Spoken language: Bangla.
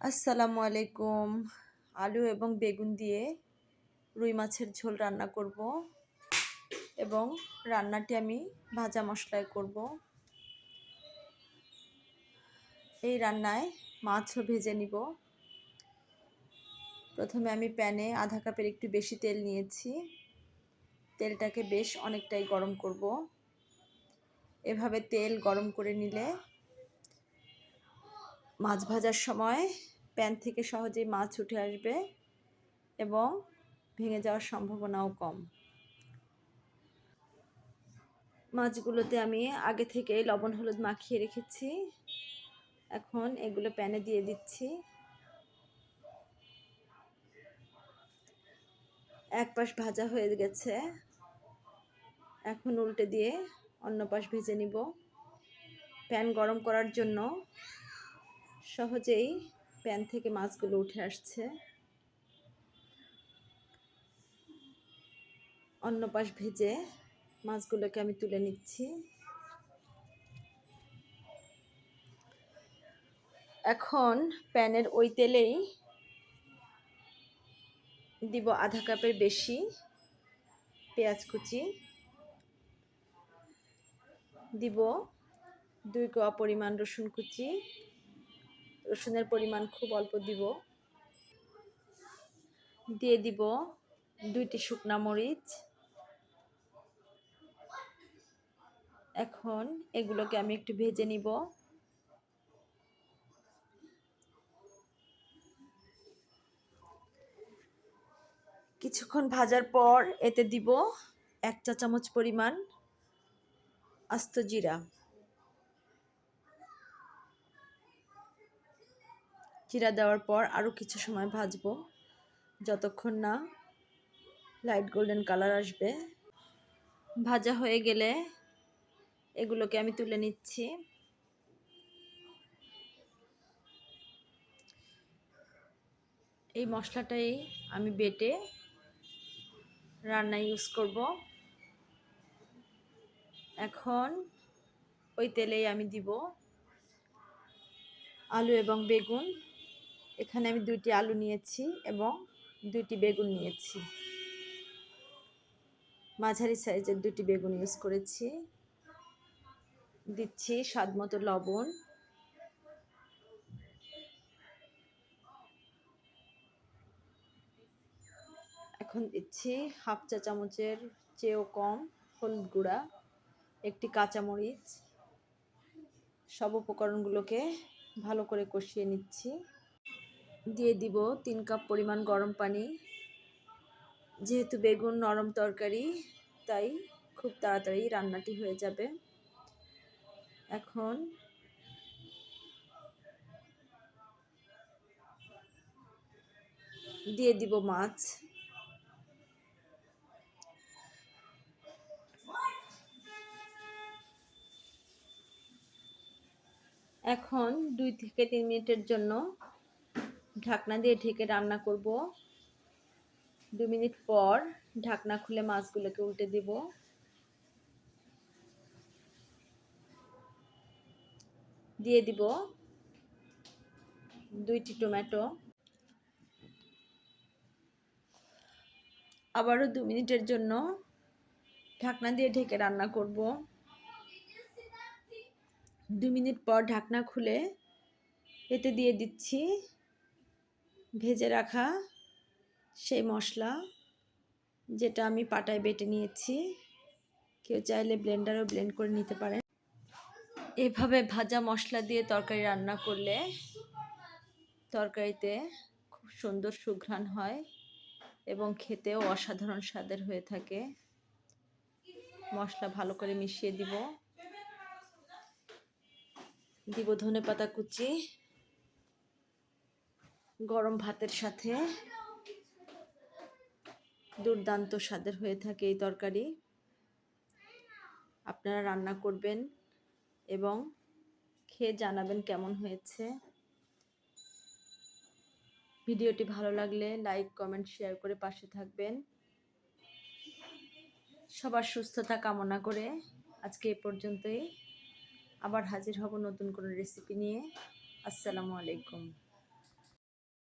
আসসালামু আলাইকুম। আলু এবং বেগুন দিয়ে রুই মাছের ঝোল রান্না করব এবং রান্নাটি আমি ভাজা মশলায় করব। এই রান্নায় মাছও ভেজে নিব। প্রথমে আমি প্যানে আধা কাপের একটু বেশি তেল নিয়েছি। তেলটাকে বেশ অনেকটাই গরম করব। এভাবে তেল গরম করে নিলে মাছ ভাজার সময় প্যান থেকে সহজেই মাছ উঠে আসবে এবং ভেঙে যাওয়ার সম্ভাবনাও কম। মাছগুলোতে আমি আগে থেকে লবণ, হলুদ মাখিয়ে রেখেছি। এখন এগুলো প্যানে দিয়ে দিচ্ছি। এক পাশ ভাজা হয়ে গেছে। এখন উল্টে দিয়ে অন্য পাশ ভেজে নিব। প্যান গরম করার জন্য সহজেই প্যান থেকে মাছগুলো উঠে আসছে। অন্য পাশ ভেজে মাছগুলোকে আমি তুলে নিচ্ছি। এখন প্যানের ওই তেলেই দিব আধা কাপের বেশি পেঁয়াজ কুচি। দিব দুই কোয়া পরিমাণ রসুন কুচি। রসুনের পরিমাণ খুব অল্প দিব। দিয়ে দিব দুইটি শুকনা মরিচ। এখন এগুলোকে আমি একটু ভেজে নিব। কিছুক্ষণ ভাজার পর এতে দিব এক চা চামচ পরিমাণ আস্ত জিরা। জিরা দেওয়ার পর আরও কিছু সময় ভাজবো। যতক্ষণ না লাইট গোল্ডেন কালার আসবে। ভাজা হয়ে গেলে এগুলোকে আমি তুলে নিচ্ছি। এই মশলাটাই আমি বেটে রান্না ইউজ করব। এখন ওই তেলেই আমি দিব আলু এবং বেগুন। এখানে আমি দুইটি আলু নিয়েছি এবং দুইটি বেগুন নিয়েছি। মাঝারি সাইজের দুটি বেগুন ইউজ করেছি। দিচ্ছি স্বাদ মতো লবণ। এখন দিচ্ছি হাফ চা চামচের চেয়েও কম হলুদ গুঁড়া, একটি কাঁচামরিচ। সব উপকরণগুলোকে ভালো করে কষিয়ে নিচ্ছি। দিয়ে দিব তিন কাপ পরিমাণ গরম পানি। যেহেতু বেগুন নরম তরকারি, তাই খুব তাড়াতাড়ি রান্নাটি হয়ে যাবে। এখন দিয়ে দিব মাছ। এখন দুই থেকে তিন মিনিটের জন্য ঢাকনা দিয়ে ঢেকে রান্না করব। দু মিনিট পর ঢাকনা খুলে মাছগুলোকে উল্টে দিব। দিয়ে দিব দুইটি টমেটো। আবারও দু মিনিটের জন্য ঢাকনা দিয়ে ঢেকে রান্না করব। দু মিনিট পর ঢাকনা খুলে এতে দিয়ে দিচ্ছি ভেজে রাখা সেই মশলা যেটা আমি পাটায় বেটে নিয়েছি। কেউ চাইলে ব্লেন্ডারও ব্লেন্ড করে নিতে পারেন। এভাবে ভাজা মশলা দিয়ে তরকারি রান্না করলে তরকারিতে খুব সুন্দর সুঘ্রাণ হয় এবং খেতেও অসাধারণ স্বাদের হয়ে থাকে। মশলা ভালো করে মিশিয়ে দিব। দিব ধনে পাতা কুচি। গরম ভাতের সাথে দুর্দান্ত স্বাদের হয়ে থাকে এই তরকারি। আপনারা রান্না করবেন এবং খেয়ে জানাবেন কেমন হয়েছে। ভিডিওটি ভালো লাগলে লাইক, কমেন্ট, শেয়ার করে পাশে থাকবেন। সবার সুস্থতা কামনা করে আজকে এ পর্যন্তই। আবার হাজির হব নতুন কোনো রেসিপি নিয়ে। আসসালামু আলাইকুম।